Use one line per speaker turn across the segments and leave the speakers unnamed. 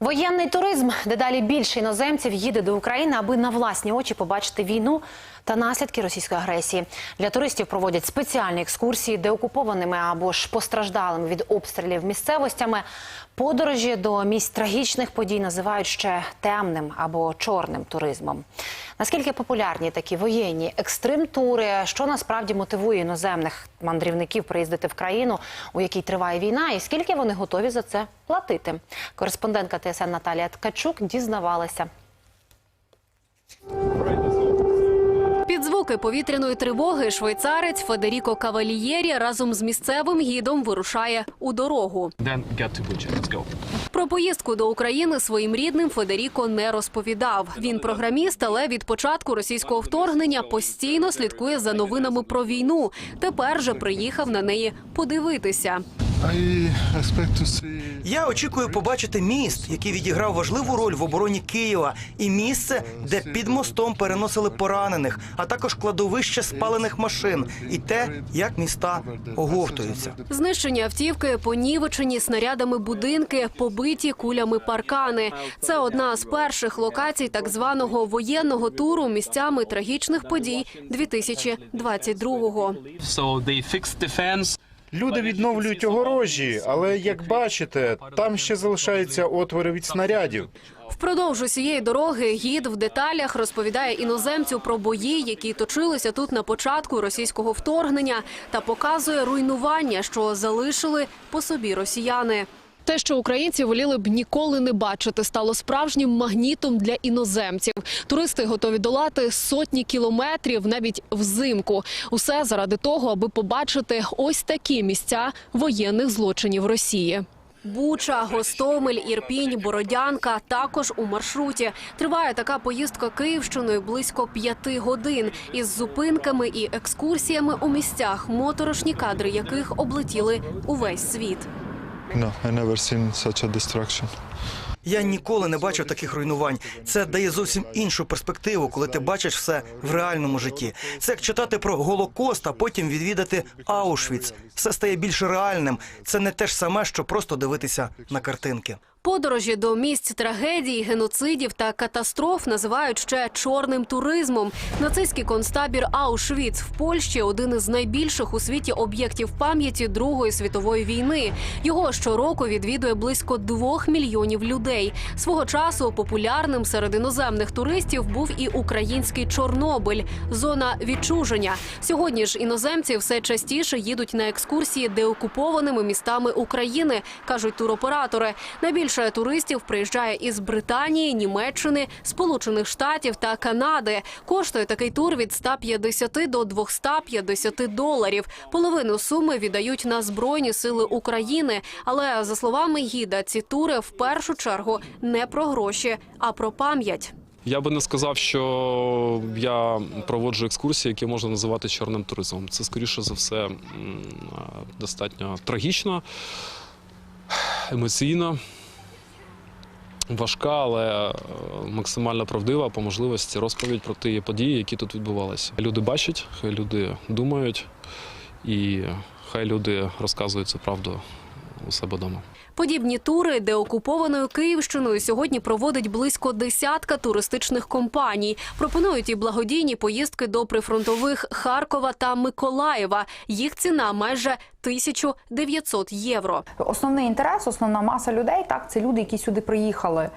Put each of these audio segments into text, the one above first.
Воєнний туризм дедалі більше іноземців їде до України, аби на власні очі побачити війну та наслідки російської агресії. Для туристів проводять спеціальні екскурсії, де окупованими або ж постраждалими від обстрілів місцевостями. Подорожі до місць трагічних подій називають ще темним або чорним туризмом. Наскільки популярні такі воєнні екстрим-тури, що насправді мотивує іноземних мандрівників приїздити в країну, у якій триває війна, і скільки вони готові за це платити? Кореспондентка ТСН Наталія Ткачук дізнавалася.
Під звуки повітряної тривоги швейцарець Федеріко Кавалієрі разом з місцевим гідом вирушає у дорогу. Про поїздку до України своїм рідним Федеріко не розповідав. Він програміст, але від початку російського вторгнення постійно слідкує за новинами про війну. Тепер же приїхав на неї подивитися.
Я очікую побачити міст, який відіграв важливу роль в обороні Києва, і місце, де під мостом переносили поранених, а також кладовище спалених машин, і те, як міста оговтуються.
Знищені автівки, понівечені снарядами будинки, побиті кулями паркани. Це одна з перших локацій так званого воєнного туру місцями трагічних подій 2022-го.
So they fixed.
Люди відновлюють огорожі, але як бачите, там ще залишаються отвори від снарядів.
Впродовж усієї дороги гід в деталях розповідає іноземцю про бої, які точилися тут на початку російського вторгнення, та показує руйнування, що залишили по собі росіяни. Те, що українці воліли б ніколи не бачити, стало справжнім магнітом для іноземців. Туристи готові долати сотні кілометрів навіть взимку. Усе заради того, аби побачити ось такі місця воєнних злочинів Росії. Буча, Гостомель, Ірпінь, Бородянка також у маршруті. Триває така поїздка Київщиною близько п'яти годин із зупинками і екскурсіями у місцях, моторошні кадри яких облетіли увесь світ.
No, I never seen such a destruction.
Я ніколи не бачив таких руйнувань. Це дає зовсім іншу перспективу, коли ти бачиш все в реальному житті. Це як читати про Голокост, а потім відвідати Аушвіц. Все стає більш реальним. Це не те ж саме, що просто дивитися на картинки.
Подорожі до місць трагедій, геноцидів та катастроф називають ще чорним туризмом. Нацистський концтабір Аушвіц в Польщі один із найбільших у світі об'єктів пам'яті Другої світової війни. Його щороку відвідує близько двох мільйонів людей. Свого часу популярним серед іноземних туристів був і український Чорнобиль, зона відчуження. Сьогодні ж іноземці все частіше їдуть на екскурсії деокупованими містами України, кажуть туроператори. Найбільше туристів приїжджає із Британії, Німеччини, Сполучених Штатів та Канади. Коштує такий тур від 150 до 250 доларів. Половину суми віддають на збройні сили України. Але за словами гіда, ці тури в першу чергу не про гроші, а про пам'ять.
Я би не сказав, що я проводжу екскурсії, які можна називати чорним туризмом. Це скоріше за все достатньо трагічно, емоційно. Важка, але е, максимально правдива по можливості розповідь про ті події, які тут відбувалися. Люди бачать, хай люди думають, і хай люди розказують цю правду у себе вдома.
Подібні тури деокупованою Київщиною сьогодні проводить близько десятка туристичних компаній. Пропонують і благодійні поїздки до прифронтових Харкова та Миколаєва. Їх ціна майже 1900 євро.
Основний інтерес, основна маса людей, так, це люди, які сюди приїхали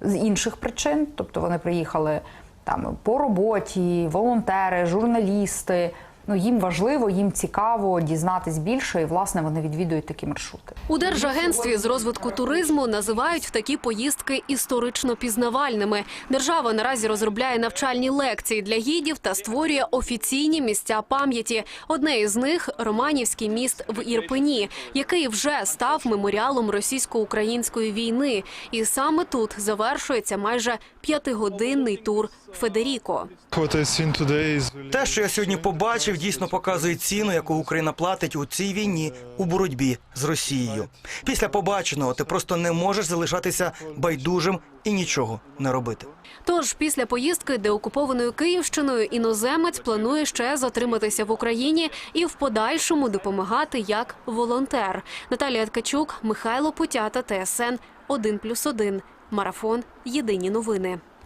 з інших причин, тобто вони приїхали там по роботі, волонтери, журналісти. Ну їм важливо, їм цікаво дізнатись більше, і власне вони відвідують такі маршрути.
У Держагентстві з розвитку туризму називають такі поїздки історично пізнавальними. Держава наразі розробляє навчальні лекції для гідів та створює офіційні місця пам'яті. Одне із них Романівський міст в Ірпені, який вже став меморіалом російсько-української війни. І саме тут завершується майже п'ятигодинний тур Федеріко.
Те, що я сьогодні побачив, дійсно показує ціну, яку Україна платить у цій війні у боротьбі з Росією. Після побаченого ти просто не можеш залишатися байдужим і нічого не робити.
Тож після поїздки деокупованою Київщиною іноземець планує ще затриматися в Україні і в подальшому допомагати як волонтер. Наталія Ткачук, Михайло Путята, ТСН 1+,1. Марафон. Єдині новини.